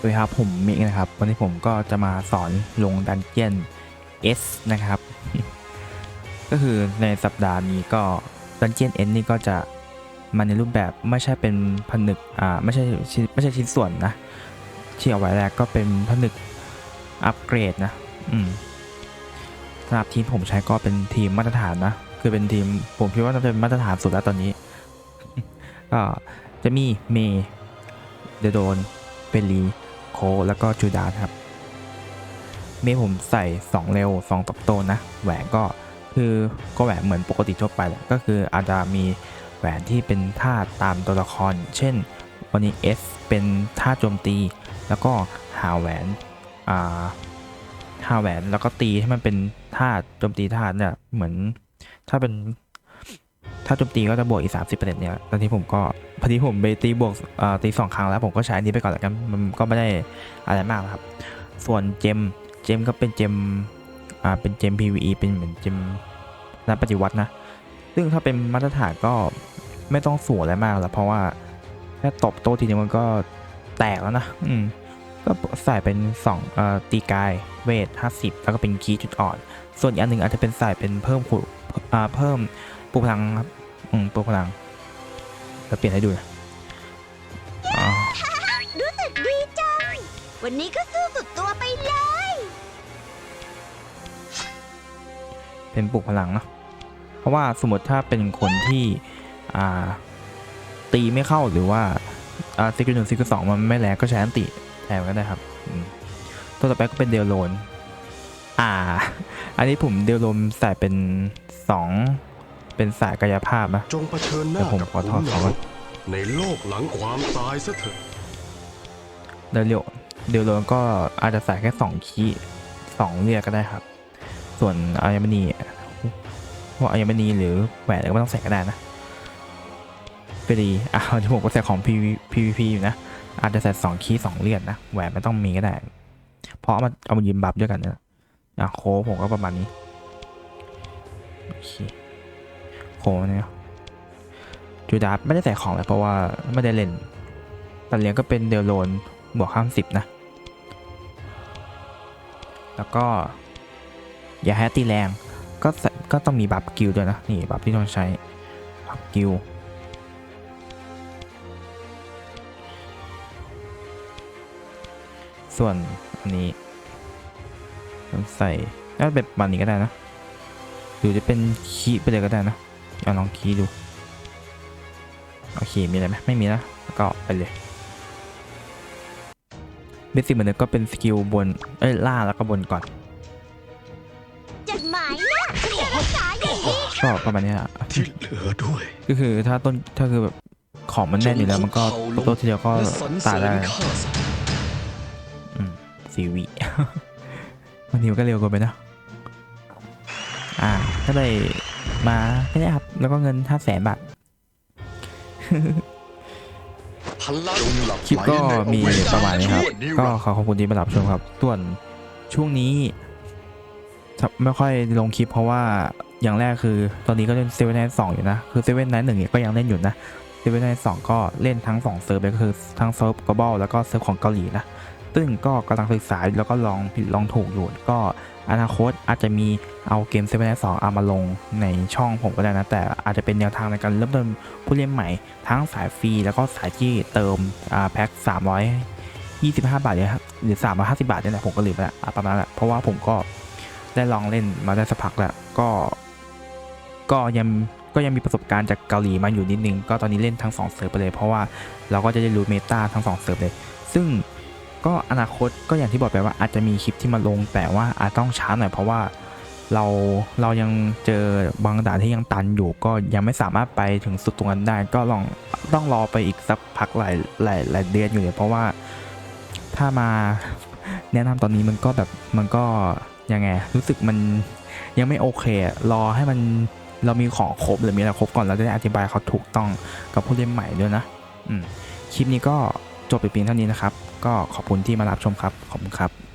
สวัสดีครับผมมิกนะครับ วันนี้ผมก็จะมาสอนลงดันเจียน S นะครับ ก็คือในสัปดาห์นี้ก็ดันเจียน S นี่ก็จะมาในรูปแบบไม่ใช่เป็นผนึกอ่าไม่ใช่ไม่ใช่ชิ้นส่วนนะที่เอาไว้แรกก็เป็นผนึกอัปเกรดนะอืมสำหรับทีมผมใช้ก็เป็นทีมมาตรฐานนะ คือเป็นทีมผมคิดว่าน่าจะเป็นมาตรฐานสุดแล้วตอนนี้ก็จะมีเมย์เดโดนเปรี โคแล้วก็จูดาสครับเมย์ผมใส่ 2 เร็ว2ตบโตนนะ แหวนก็คือก็แหวนเหมือนปกติทั่วไปแหละก็คืออาจจะมีแหวนที่เป็นท่าตามตัวละคร เช่นวันนี้ S เป็นท่าโจมตี แล้วก็หาแหวนอ่าหาแหวนแล้วก็ตีให้มันเป็นท่าโจมตีท่าเนี่ยเหมือนถ้าเป็น ถ้าโจมตีก็จะบวกอีก30%เนี่ยตอนนี้ผมก็พอดีผมไปตีบวกตีสองครั้งแล้วผมก็ใช้อันนี้ไปก่อนแล้วกันมันก็ไม่ได้อะไรมากครับ ส่วนเจมเจมก็เป็นเจมอ่าเป็นเจม PVE เป็นเหมือนเจมนักปฏิวัตินะ ซึ่งถ้าเป็นมาตรฐานก็ไม่ต้องสูงอะไรมากแล้วเพราะว่าแค่ตบโตทีเดียมันก็แตกแล้วนะ อืม ก็ใส่เป็น2เอ่อตีกายเวท 50 แล้วก็เป็นคีย์จุดอ่อน ส่วนอีกอันหนึ่งอาจจะเป็นใส่เป็นเพิ่มขุอ่าเพิ่มปลุกพลังครับ อืมปลุกพลังแล้วเปลี่ยนให้ดูนะอ๋อรู้สึกดีจัง วันนี้ก็สู้สุดตัวไปเลย เป็นปลุกพลังเนาะเพราะว่าสมมติถ้าเป็นคนที่อ่าตีไม่เข้าหรือว่าอ่าซิกหนึ่งซิกสองมันไม่แรงก็ใช้อันติแทนก็ได้ครับอืมตัวต่อไปก็เป็นเดลโลนอ่า อันนี้ผมเดลโลนใส่เป็นสอง เป็นสายกายภาพนะ จงเผชิญหเดี๋น้ายวผมกับขอขุนถอดหเขานาวก่อน ในโลกหลังความตายซะเถอะเดลโลเดลโลนก็อาจจะใส่แค่สองคีย์สองเรียกก็ได้ครับ ส่วนอายมณีว่าอายมณีหรือแหวนอะไรก็ไม่ต้องใส่ก็ได้นะไปดีอะที่ผมก็ใส่ของ PV PVP อยู่นะ อาจจะใส่สองคีย์สองเลียดนะแหวนไม่ต้องมีก็ได้ เพราะเอามาเอามายืมบัฟด้วยกันนะอะโค้ดผมก็ประมาณนี้โอเค โคเนี่ยจูดาไม่ได้ใส่ของเลยเพราะว่าไม่ได้เล่นตัดเลี้ยงก็เป็นเดลโลนบวกข้ามสิบนะ แล้วก็อย่าให้ตีแรงก็ก็ต้องมีบัฟกิลด้วยนะ นี่บัฟที่ต้องใช้บัฟกิลส่วนอันนี้ใส่น่าเป็นประมาณนี้ก็ได้นะหรือจะเป็นคีไปเลยก็ได้นะ เอาลองคีย์ดู โอเค มีอะไรไหมไม่มีนะแล้วก็ไปเลยเบสิกเหมือนเดิมก็เป็นสกิลบน เอ้ย ล่างแล้วก็บนก่อนจดหมายนะฉันจะรักษาอย่างดีก็ประมาณนี้อะที่เหลือด้วย ก็คือถ้าต้นถ้าคือแบบของมันแน่นอยู่แล้วมันก็โต๊ะทีเดียวก็และสรรเสตายริได้ญข้าซะอืมสีวิบางทีมันก็เร็วเกินไปนะ อ่าก็เลย มาแค่นี้ครับ แล้วก็เงินห้าแสนบาทพลังหลับคลิปก็ไหลในมีอเวประมาณนี้ครับชั่วนิก็รันดร์ขอขอบคุณที่มารับชมครับ ส่วนช่วงนี้ไม่ค่อยลงคลิปเพราะว่าอย่างแรกคือ ตอนนี้ก็เล่นเซเว่นไนท์สองอยู่นะ คือเซเว่นไนท์หนึ่งเนี่ยก็ยังเล่นอยู่นะเซเว่นไนท์สองก็เล่นทั้งสองเซิร์ฟเลยก็คือทั้งเซิร์ฟกบอลแล้วก็เซิร์ฟของเกาหลีนะซึ่งก็กำลังศึกษาแล้วก็ลองผิดลองถูกอยู่ก็ อนาคตอาจจะมีเอาเกมเซเว่นไนท์สองเอามาลงในช่องผมก็ได้นะ แต่อาจจะเป็นแนวทางในการเริ่มต้นผู้เล่นใหม่ ทั้งสายฟรีแล้วก็สายที่เติมแพ็ค325 บาทเนี่ยครับหรือ350 บาทเนี่ยแหละผมก็ลืมไปละประมาณนั้นแหละเพราะว่าผมก็ได้ลองเล่นมาได้สักพักแล้วก็ ก็ยังก็ยังมีประสบการณ์จากเกาหลีมาอยู่นิดนึง ก็ตอนนี้เล่นทั้ง2เซิร์ฟไปเลย เพราะว่าเราก็จะได้รู้เมตาทั้ง2เซิร์ฟเลย ซึ่ง ก็อนาคตก็อย่างที่บอกไปว่าอาจจะมีคลิปที่มาลง แต่ว่าอาจต้องช้าหน่อยเพราะว่าเราเรายังเจอบางด่านที่ยังตันอยู่ก็ยังไม่สามารถไปถึงสุดตรงนั้นได้ ก็ลองต้องรอไปอีกสักพักหลายหลายหลายเดือนอยู่เลยเพราะว่าถ้ามาแนะนำตอนนี้มันก็แบบมันก็ยังไงรู้สึกมันยังไม่โอเค รอให้มันเรามีของครบหรือมีอะไรครบก่อนเราจะได้อธิบายเขาถูกต้องกับผู้เล่นใหม่ด้วยนะ อืมคลิปนี้ก็ จบไปเพียงเท่านี้นะครับ ก็ขอบคุณที่มารับชมครับ ขอบคุณครับ